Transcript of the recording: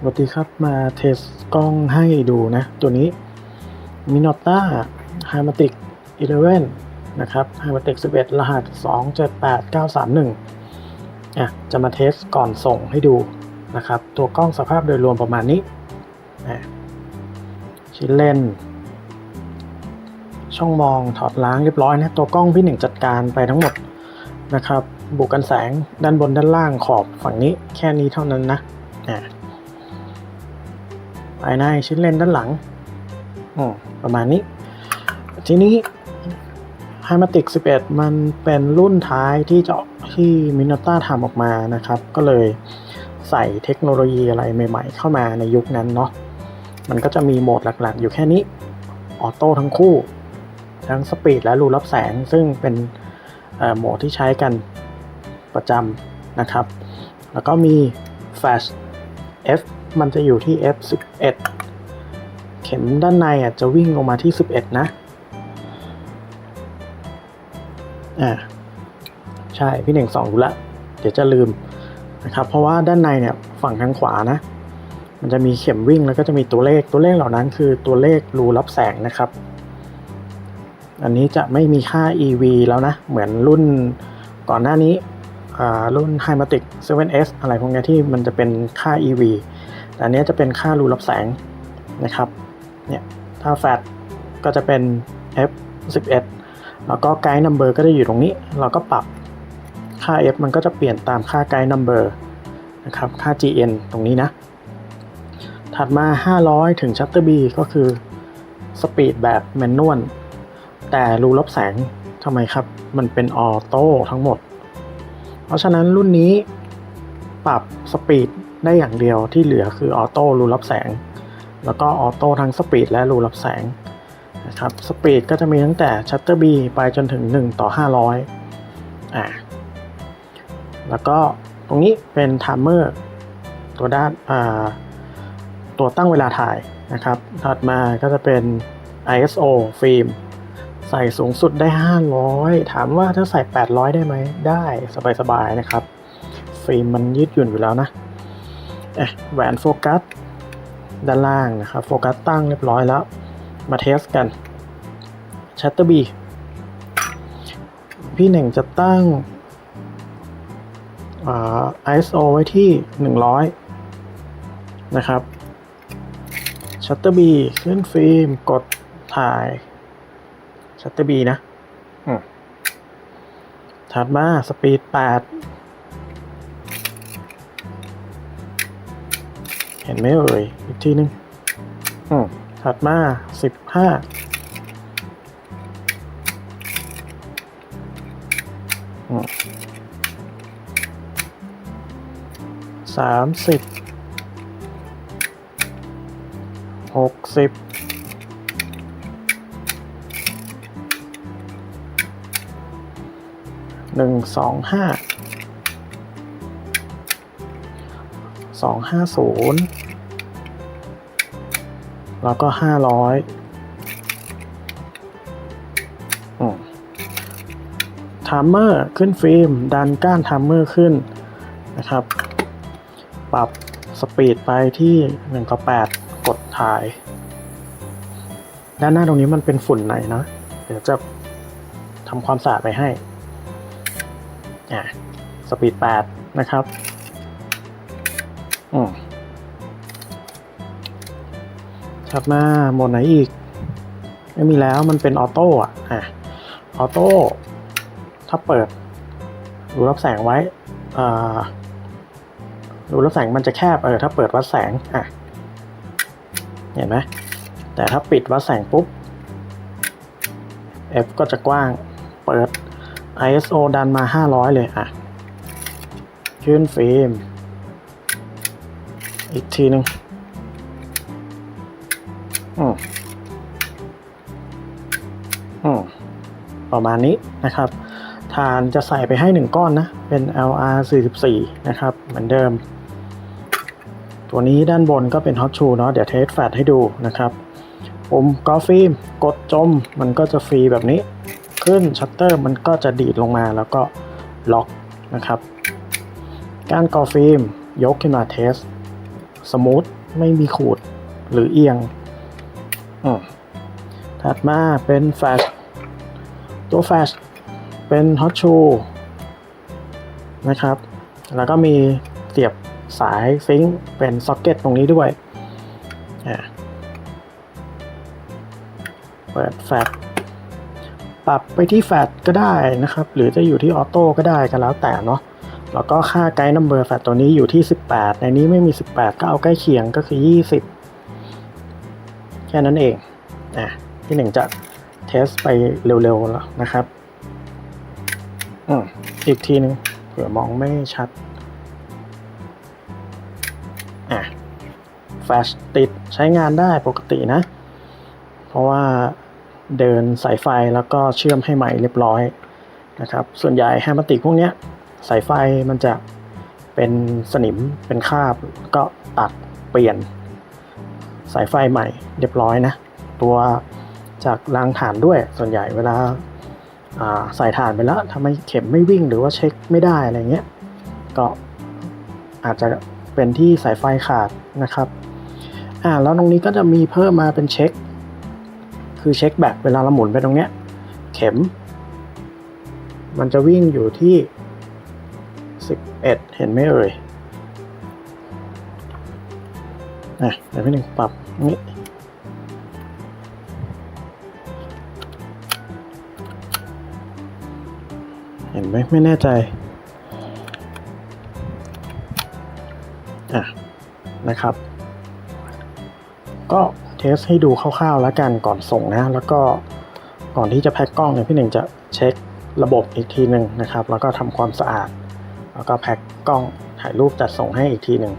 สวัสดีครับมาเทสกล้องให้ดูนะ ตัวนี้ Minolta h y m a t i c 11นะครับ h y m a t i c 11รหัส278931อะจะมาเทสก่อนส่งให้ดูนะครับ ตัวกล้องสภาพโดยรวมประมาณนี้อะชิ้นเลนช่องมองถอดล้างเรียบร้อยนะ ตัวกล้องพี่หนึ่งจัดการไปทั้งหมดนะครับ บุกกันแสงด้านบนด้านล่างขอบฝั่งนี้แค่นี้เท่านั้นนะอะ ภายในชิ้นเลนด้านหลังอืมประมาณนี้ ทีนี้ h y m a t i c 11 มันเป็นรุ่นท้ายที่จะที่มิน o ต้าทำออกมานะครับ ก็เลยใส่เทคโนโลยีอะไรใหม่ ๆ เข้ามาในยุคนั้นเนาะมันก็จะมีโหมดหลักๆ อยู่แค่นี้ออโต้ทั้งคู่ ทั้งสปีดและรูรับแสง ซึ่งเป็นเอ่อโหมดที่ใช้กันประจำนะครับ แล้วก็มี Flash F มันจะอยู่ที่ F11 เข็มด้านในอะจะวิ่งลงมาที่ 11 นะ อ่า ใช่ พี่หนึ่งสองรู้ละ เดี๋ยวจะลืมนะครับ เพราะว่าด้านในเนี่ยฝั่งทางขวานะ มันจะมีเข็มวิ่งแล้วก็จะมีตัวเลข ตัวเลขเหล่านั้นคือตัวเลขรูรับแสงนะครับ อันนี้จะไม่มีค่า EV แล้วนะ เหมือนรุ่นก่อนหน้านี้อ่ารุ่น h y m a t i c 7S อะไรพวกนี้ที่มันจะเป็นค่า EV อันนี้จะเป็นค่ารูรับแสงนะครับเนี่ยถ้าแฟตก็จะเป็น F11 แล้วก็ไกด์นัมเบอร์ก็จะอยู่ตรงนี้ เราก็ปรับค่า F มันก็จะเปลี่ยนตามค่าไกด์นัมเบอร์นะครับค่า GN ตรงนี้นะ ถัดมา 500 ถึงชัตเตอร์ B ก็คือสปีดแบบแมนนวลแต่รูรับแสงทำไมครับ มันเป็นออโต้ทั้งหมด เพราะฉะนั้นรุ่นนี้ปรับสปีด ได้อย่างเดียวที่เหลือคือออโต้รูรับแสง แล้วก็ออโต้ทั้งสปีดและรูรับแสงนะครับสปีดก็จะมีตั้งแต่ชัตเตอร์บีไปจนถึง 1 ต่อ 500อ่าแล้วก็ตรงนี้เป็นไทม์เมอร์ตัวด้านอ่าตัวตั้งเวลาถ่ายนะครับ ถัดมาก็จะเป็น ISO ฟิล์มใส่สูงสุดได้ 500 ถามว่าถ้าใส่ 800 ได้ไหม ได้ สบาย ๆ นะครับ ฟิล์มมันยืดหยุ่นอยู่แล้วนะ อ๊ะแหวนโฟกัสด้านล่างนะครับโฟกัสตั้งเรียบร้อยแล้ว มาเทสกันชัตเตอร์บีพี่หนึ่งจะตั้งอ่า ISO ไว้ที่ 100 นะครับชัตเตอร์บีขึ้นฟิล์มกดถ่ายชัตเตอร์บีนะอืมถัดมาสปีด 8 ห็นไหมเอ่ย อีกทีนึงอืมถัดมาสิบห้าอืมสามสิบหกสิบหนึ่งสองห้า สองห้าศูนย์แล้วก็ห้าร้อยทามเมอร์ขึ้นฟิล์ม ดันก้านทามเมอร์ขึ้นนะครับ ปรับสปีดไปที่1ต่อ8กดถ่าย ด้านหน้าตรงนี้มันเป็นฝุ่นไหนนะ เดี๋ยวจะทำความสะอาดไปให้อะสปีด 8 นะครับ อถัดมาโหมดไหนอีก ไม่มีแล้วมันเป็นออโต้อะอะออโต้ถ้าเปิดรูรับแสงไว้อ่ารูรับแสงมันจะแคบเออถ้าเปิดวัดแสงอะเห็นไหมแต่ถ้าปิดวัดแสงปุ๊บ F ก็จะกว้าง เปิด ISO ดันมา 500 เลยอะ ขึ้นฟิล์ม อีกทีหนึ่งอืมอืมประมาณนี้นะครับ ฐานจะใส่ไปให้หนึ่งก้อนนะ เป็น LR 44นะครับ เหมือนเดิม ตัวนี้ด้านบนก็เป็น Hot Shoe เนาะ เดี๋ยวเทสแฟลชให้ดูนะครับปุ่มกอฟิล์มกดจมมันก็จะฟรีแบบนี้ ขึ้นชัตเตอร์มันก็จะดีดลงมาแล้วก็ล็อกนะครับ การกอฟิล์มยกขึ้นมาเทส สมูทไม่มีขูดหรือเอียงอืมถัดมาเป็นแฟลชตัวแฟลชเป็นฮอตชูนะครับ แล้วก็มีเสียบสายซิงค์เป็นซ็อกเก็ตตรงนี้ด้วยอ่าเปิดแฟลชปรับไปที่แฟลชก็ได้นะครับ หรือจะอยู่ที่ออโต้ก็ได้ก็แล้วแต่เนาะ แล้วก็ค่าไกด์นัมเบอร์แฟลตัวนี้อยู่ที่ 18 ในนี้ไม่มี 18 ก็เอาใกล้เคียงก็คือ 20 แค่นั้นเองอะที่หนึ่งจะเทสไปเร็วๆแล้วนะครับอืมอีกทีหนึงเผื่อมองไม่ชัดอะแฟลชติดใช้งานได้ปกตินะ เพราะว่าเดินสายไฟแล้วก็เชื่อมให้ใหม่เรียบร้อยนะครับ ส่วนใหญ่แฮมติกพวกเนี้ย สายไฟมันจะเป็นสนิมเป็นคราบก็ตัดเปลี่ยน สายไฟใหม่เรียบร้อยนะ ตัวจากรางฐานด้วยส่วนใหญ่เวลาอ่าใส่ฐานไปแล้วทำไมเข็มไม่วิ่งหรือว่าเช็คไม่ได้อะไรเงี้ยก็อาจจะเป็นที่สายไฟขาดนะครับอ่าแล้วตรงนี้ก็จะมีเพิ่มมาเป็นเช็ค คือเช็คแบตเวลาเราหมุนไปตรงเนี้ยเข็ม มันจะวิ่งอยู่ที่ 11เห็นไหมเอ่ยอะเดี๋ยวพี่หนึ่งปรับนี่เห็นไหมไม่แน่ใจอะนะครับ ก็เทสให้ดูคร่าวๆแล้วกันก่อนส่งนะ แล้วก็ก่อนที่จะแพ็คกล้องเนี่ยพี่หนึ่งจะเช็คระบบอีกทีหนึ่งนะครับ แล้วก็ทำความสะอาด แล้วก็แพ็คกล้องถ่ายรูปจัดส่งให้อีกทีหนึ่ง